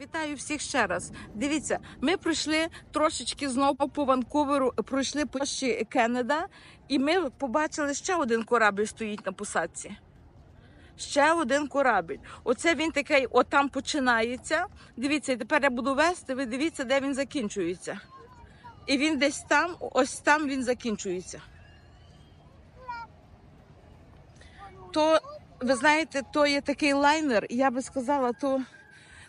Вітаю всіх ще раз. Дивіться, ми пройшли трошечки знову по Ванкуверу, пройшли площі Кеннеда, і ми побачили ще один корабль стоїть на посадці. Ще один корабль. Оце він такий, отам починається. Дивіться, тепер я буду вести. Ви дивіться, де він закінчується. І він десь там, ось там він закінчується. То, ви знаєте, то є такий лайнер, я би сказала, то,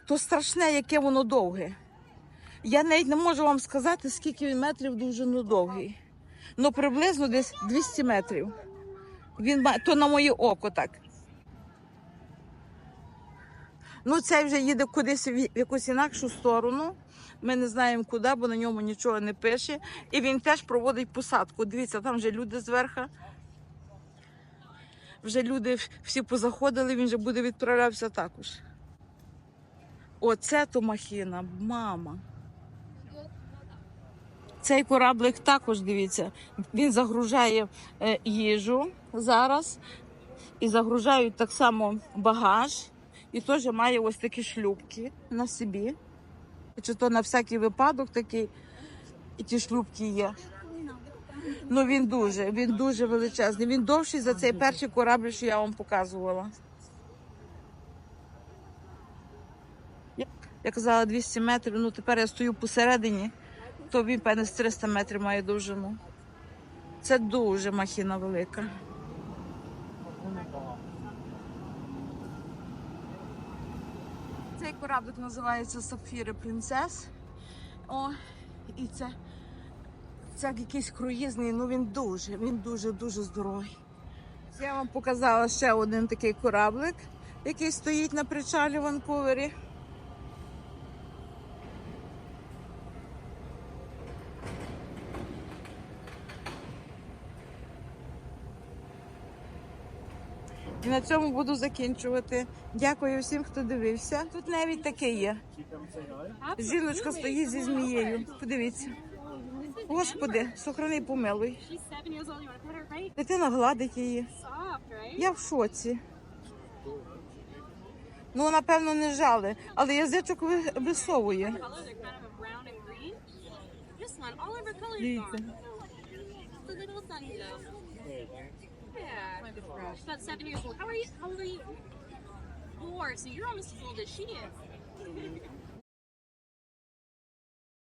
то страшне, яке воно довге. Я навіть не можу вам сказати, скільки він метрів довжину довгий. Ну, приблизно десь 200 метрів. Він то на моє око так. Ну, цей вже їде кудись в якусь інакшу сторону. Ми не знаємо куди, бо на ньому нічого не пише. І він теж проводить посадку. Дивіться, там вже люди зверху. Вже люди всі позаходили, він вже буде відправлятися також. Оце то махіна, мама. Цей кораблик також дивіться. Він загружає е, їжу зараз і загружають так само багаж. І теж має ось такі шлюпки на собі. Чи то на всякий випадок такий, і ті шлюпки є. Ну він дуже, він дуже величезний. Він довший за цей перший корабль, що я вам показувала. Я- казала 200 метрів, ну тепер я стою посередині, то він, певне, з 300 метрів має довжину. Це дуже махіна велика. Цей кораблик називається Сапфіри Принцес. О, і це, це якийсь круїзний, ну він дуже, він дуже, дуже здоровий. Я вам показала ще один такий кораблик, який стоїть на причалі в Ванкувері. І на цьому буду закінчувати. Дякую всім, хто дивився. Тут навіть таке є. Жіночка стоїть зі змією. Подивіться. Господи, сохрани помилуй. Дитина гладить її. Я в шоці. Ну, напевно, не жали, але язичок висовує. Дивіться. Gone. The little sunny though. Yeah. She's about seven years old. How are you? How old are you? Four. So you're almost as old as she is.